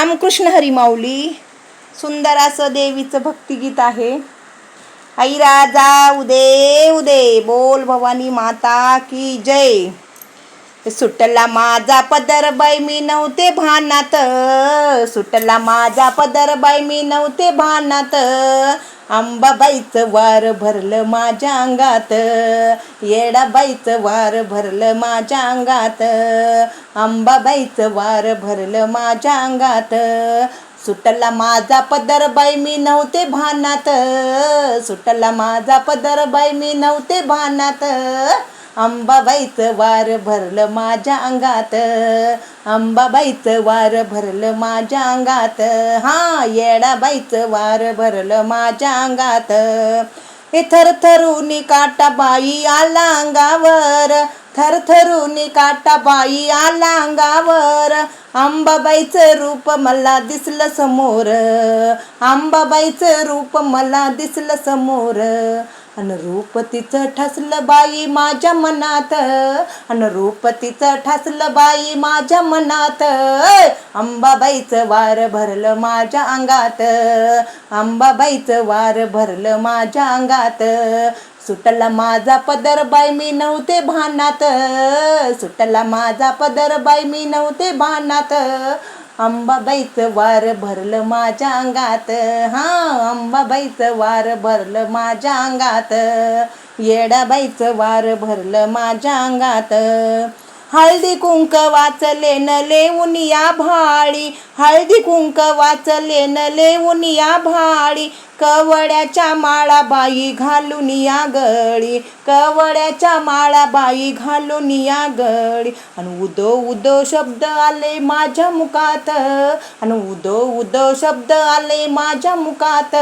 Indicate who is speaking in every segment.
Speaker 1: रामकृष्ण हरीमाऊली सुंदर असं देवीचं भक्तिगीत आहे. आई राजा उदे उदे बोल भवानी माता की जय. सुटला माझा पदर बाई मी नव्हते भानात. सुटला माझा पदर बाई मी नव्हते भानात. आंबाबाईचं वार भरलं माझ्या अंगात. येडाबाईचं वार भरलं माझ्या अंगात. आंबाबाईचं वार भरलं माझ्या अंगात. सुटला माझा पदर बाई मी नव्हते भानात. सुटला माझा पदर बाई मी नव्हते भानात. अंबाबाईचं वार भरलं माझ्या अंगात. अंबाबाईचं वार भरलं माझ्या अंगात. हा येडाबाईचं वार भरलं माझ्या अंगात. हे थरथरून काटा बाई आला अंगावर. थरथरून काटा बाई आला अंगावर. अंबाबाईचं रूप मला दिसलं समोर. अंबाबाईचं रूप मला दिसलं समोर. अन रूप तिचं ठसलं बाई माझ्या मनात. अन रूप तिचं ठसलं बाई माझ्या मनात. अंबाबाईचं वार भरलं माझ्या अंगात. अंबाबाईचं वार भरलं माझ्या अंगात. सुटला माझा पदर बाई मी नव्हते भानात. सुटला माझा पदर बाई मी नव्हते भानात. अंबाबाईचं वार भरलं माझ्या अंगात. हा अंबाबाईचं वार भरलं माझ्या अंगात. येडाबाईचं वार भरलं माझ्या अंगात. हळदी कुंक वाचले न लेऊन या भाळी. हळदी कुंक वाचले न लेऊन या भाळी. कवड्याच्या माळा बाई घालून या गळी. कवड्याच्या माळा बाई घालून या गळी. आणि उदो उदो शब्द आले माझ्या मुखात. आणि उदो उदो शब्द आले माझ्या मुखात.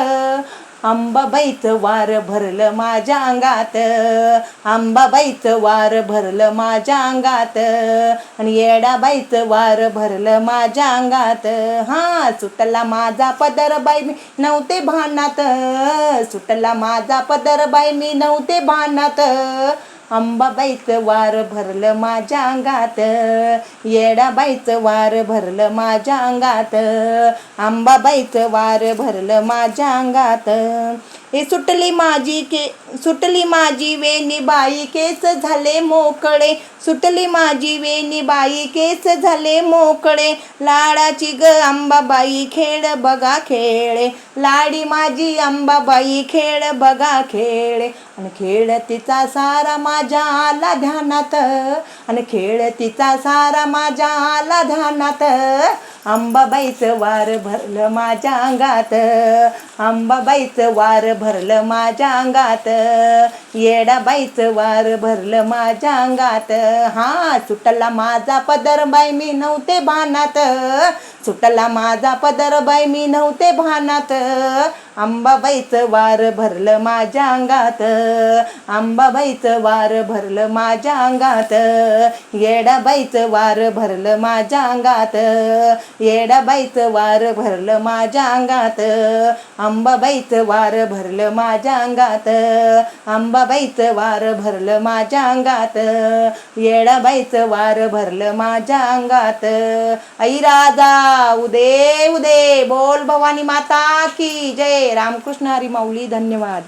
Speaker 1: अंबाबाईचं वार भरलं माझ्या अंगात. अंबाबाईचं वार भरलं माझ्या अंगात. आणि येडाबाईचं वार भरलं माझ्या अंगात. हा सुटला माझा पदर बाई मी नव्हते भानात. सुटला माझा पदर बाई मी नव्हते भानात. अंबाबाईचं वार भरलं माझ्या अंगात. येडाबाईचं वार भरलं माझ्या अंगात. अंबाबाईचं वार भरलं माझ्या अंगात. हे सुटली माझी के सुटली माझी वेणी बाई केस झाले मोकळे. सुटली माझी वेणी बाई केस झाले मोकळे. लाडाची ग अंबाबाई खेळ बघा खेळे. लाडी माझी अंबाबाई खेळ बघा खेळे. आणि खेळ तिचा सारा माझ्या आला ध्यानात. आणि खेळ तिचा सारा माझ्या आला ध्यानात. अंबाबाईचं वार भरलं माझ्या अंगात. अंबाबाईचं वार भरलं माझ्या अंगात. येडाबाईचं वार भरलं माझ्या अंगात. हा सुटला माझा पदर बाई मी नव्हते भानात. सुटला माझा पदर बाई मी नव्हते भानात. अंबाबाईचं वार भरलं माझ्या अंगात. अंबाबाईचं वार भरलं माझ्या अंगात. येडाबाईचं वार भरलं माझ्या अंगात. येडाबाईचं वार भरलं माझ्या अंगात. अंबाबाईचं वार भरलं माझ्या अंगात. अंबाबाईचं वार भरलं माझ्या अंगात. येडाबाईचं वार भरलं माझ्या अंगात. आई राजा उदे उदे बोल भवानी माता की जय. रामकृष्ण हरी माऊली धन्यवाद.